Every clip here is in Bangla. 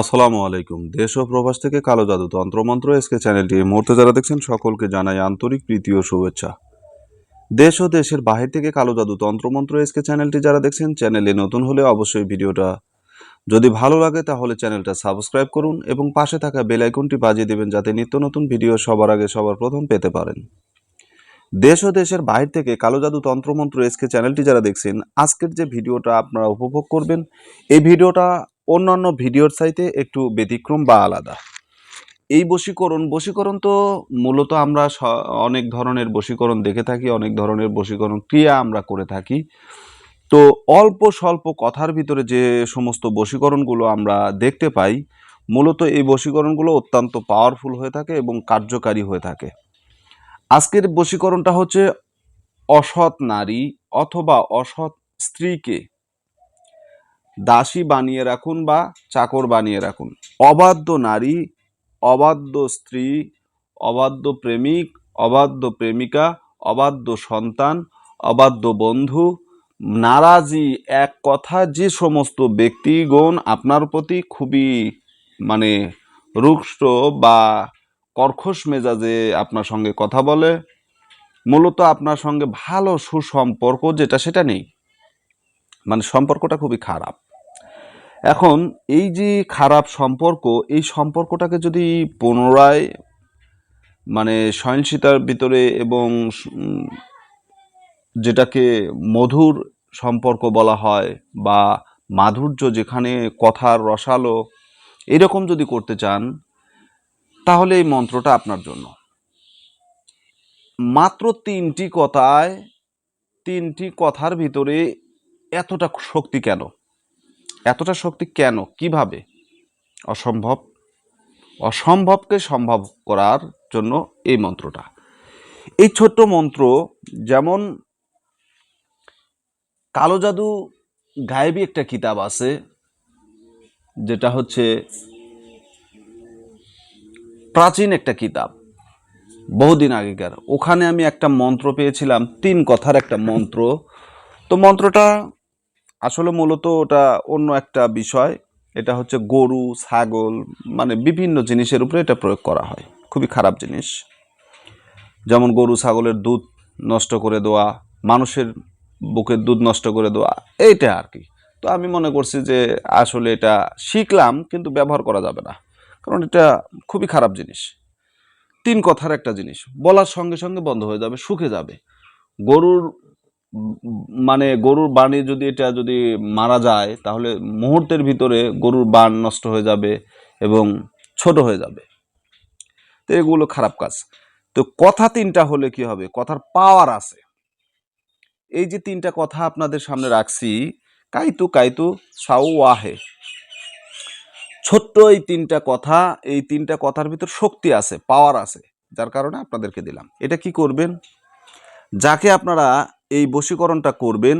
আসসালামু আলাইকুম। দেশ ও প্রবাস থেকে কালো জাদু তন্ত্রমন্ত্র এসকে চ্যানেলটি। এই মুহূর্তে যারা দেখছেন, সকলকে জানাই আন্তরিক প্রীতি ও শুভেচ্ছা। দেশ ও দেশের বাহির থেকে কালো জাদু তন্ত্রমন্ত্র এসকে চ্যানেলটি যারা দেখছেন, চ্যানেলে নতুন হলে অবশ্যই ভিডিওটা যদি ভালো লাগে, তাহলে চ্যানেলটা সাবস্ক্রাইব করুন এবং পাশে থাকা বেল আইকনটি বাজিয়ে দেবেন যাতে নিত্য নতুন ভিডিও সবার আগে সবার প্রথম পেতে পারেন। দেশ ও দেশের বাহির থেকে কালো জাদু তন্ত্রমন্ত্র এসকে চ্যানেলটি যারা দেখছেন, আজকের যে ভিডিওটা আপনারা উপভোগ করবেন, এই ভিডিওটা অন্যান্য ভিডিওর চাইতে একটু ব্যতিক্রম বা আলাদা। এই বশীকরণ বশীকরণ তো মূলত আমরা অনেক ধরনের বশীকরণ দেখে থাকি, অনেক ধরনের বশীকরণ ক্রিয়া আমরা করে থাকি। তো অল্প স্বল্প কথার ভিতরে যে সমস্ত বশীকরণগুলো আমরা দেখতে পাই, মূলত এই বশীকরণগুলো অত্যন্ত পাওয়ারফুল হয়ে থাকে এবং কার্যকারী হয়ে থাকে। আজকের বশীকরণটা হচ্ছে অসৎ নারী অথবা অসৎ স্ত্রীকে দাসী বানিয়ে রাখুন বা চাকর বানিয়ে রাখুন। অবাধ্য নারী, অবাধ্য স্ত্রী, অবাধ্য প্রেমিক, অবাধ্য প্রেমিকা, অবাধ্য সন্তান, অবাধ্য বন্ধু, নারাজি এক কথা যে সমস্ত ব্যক্তিগণ আপনার প্রতি খুবই মানে রুক্ষ বা কর্কশ মেজাজে আপনার সঙ্গে কথা বলে, মূলত আপনার সঙ্গে ভালো সুসম্পর্ক যেটা সেটা নেই। মানে সম্পর্কটা খুবই খারাপ। এখন এই যে খারাপ সম্পর্ক, এই সম্পর্কটাকে যদি পুনরায় মানে সহিংসিতার ভিতরে এবং যেটাকে মধুর সম্পর্ক বলা হয় বা মাধুর্য যেখানে কথার রসালো এরকম যদি করতে চান, তাহলে এই মন্ত্রটা আপনার জন্য। মাত্র তিনটি কথায়, তিনটি কথার ভিতরে এতটা শক্তি কেন? এতটা শক্তি কেন? কীভাবে? অসম্ভব। অসম্ভবকে সম্ভব করার জন্য এই মন্ত্রটা। এই ছোট্ট মন্ত্র যেমন কালো জাদু গায়েবী একটা কিতাব আছে, যেটা হচ্ছে প্রাচীন একটা কিতাব, বহুদিন আগেকার। ওখানে আমি একটা মন্ত্র পেয়েছিলাম, তিন কথার একটা মন্ত্র। তো মন্ত্রটা আসলে মূলত ওটা অন্য একটা বিষয়। এটা হচ্ছে গরু, ছাগল মানে বিভিন্ন জিনিসের উপরে এটা প্রয়োগ করা হয়। খুবই খারাপ জিনিস। যেমন গরু, ছাগলের দুধ নষ্ট করে দেওয়া, মানুষের বুকের দুধ নষ্ট করে দেওয়া, এইটা আর কি। তো আমি মনে করছি যে আসলে এটা শিখলাম, কিন্তু ব্যবহার করা যাবে না। কারণ এটা খুবই খারাপ জিনিস। তিন কথার একটা জিনিস। বলার সঙ্গে সঙ্গে বন্ধ হয়ে যাবে, শুকে যাবে। গরুর মানে গরুর বাণী যদি এটা যদি মারা যায়, তাহলে মুহূর্তের ভিতরে গরুর বান নষ্ট হয়ে যাবে এবং ছোট হয়ে যাবে। তো এগুলো খারাপ কাজ। তো কথা তিনটা হলে কি হবে? কথার পাওয়ার আছে। এই যে তিনটা কথা আপনাদের সামনে রাখছি, কাইতু কাইতু সাউ ওয়াহে ছোট্ট এই তিনটা কথা, এই তিনটা কথার ভিতর শক্তি আছে পাওয়ার আছে, যার কারণে আপনাদেরকে দিলাম। এটা কি করবেন? যাকে আপনারা এই বশীকরণটা করবেন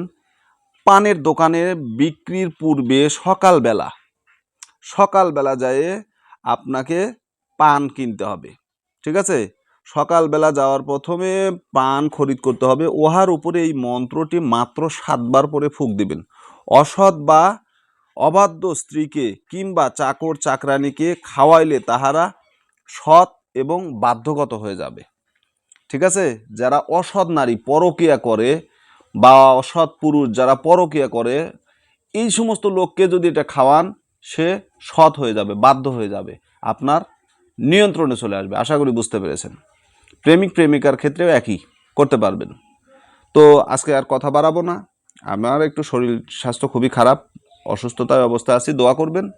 পানের দোকানে বিক্রির পূর্বে সকালবেলা। সকালবেলা যায় আপনাকে পান কিনতে হবে। ঠিক আছে? সকালবেলা যাওয়ার প্রথমে পান খরিদ করতে হবে। উহার উপরে এই মন্ত্রটি মাত্র সাতবার পরে ফুক দিবেন। অসৎ বা অবাধ্য স্ত্রীকে কিংবা চাকর চাকরানিকে খাওয়াইলে তাহারা সৎ এবং বাধ্যগত হয়ে যাবে। ঠিক আছে? যারা অসৎ নারী পরকিয়া করে বা অসৎ পুরুষ যারা পরকিয়া করে, এই সমস্ত লোককে যদি এটা খাওয়ান, সে সৎ হয়ে যাবে, বাধ্য হয়ে যাবে। আপনার নিয়ন্ত্রণে চলে আসবে, আশা করি বুঝতে পেরেছেন। প্রেমিক প্রেমিকার ক্ষেত্রেও একই করতে পারবেন। তো আজকে আর কথা বাড়াবো না। আমার একটু শরীর স্বাস্থ্য খুবই খারাপ, অসুস্থতার অবস্থায় আছি, দোয়া করবেন।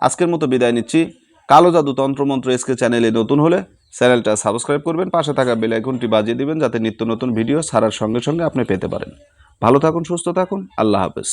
আজকের মতো বিদায় নিচ্ছি। কালো জাদু তন্ত্রমন্ত্র এসকে চ্যানেলে নতুন হলে চ্যানেলটা সাবস্ক্রাইব করবেন, পাশে থাকা বেল আইকনটি বাজিয়ে দিবেন যাতে নিত্য নতুন ভিডিও ছাড়ার সঙ্গে সঙ্গে আপনি পেতে পারেন। ভালো থাকুন, সুস্থ থাকুন, আল্লাহ হাফেজ।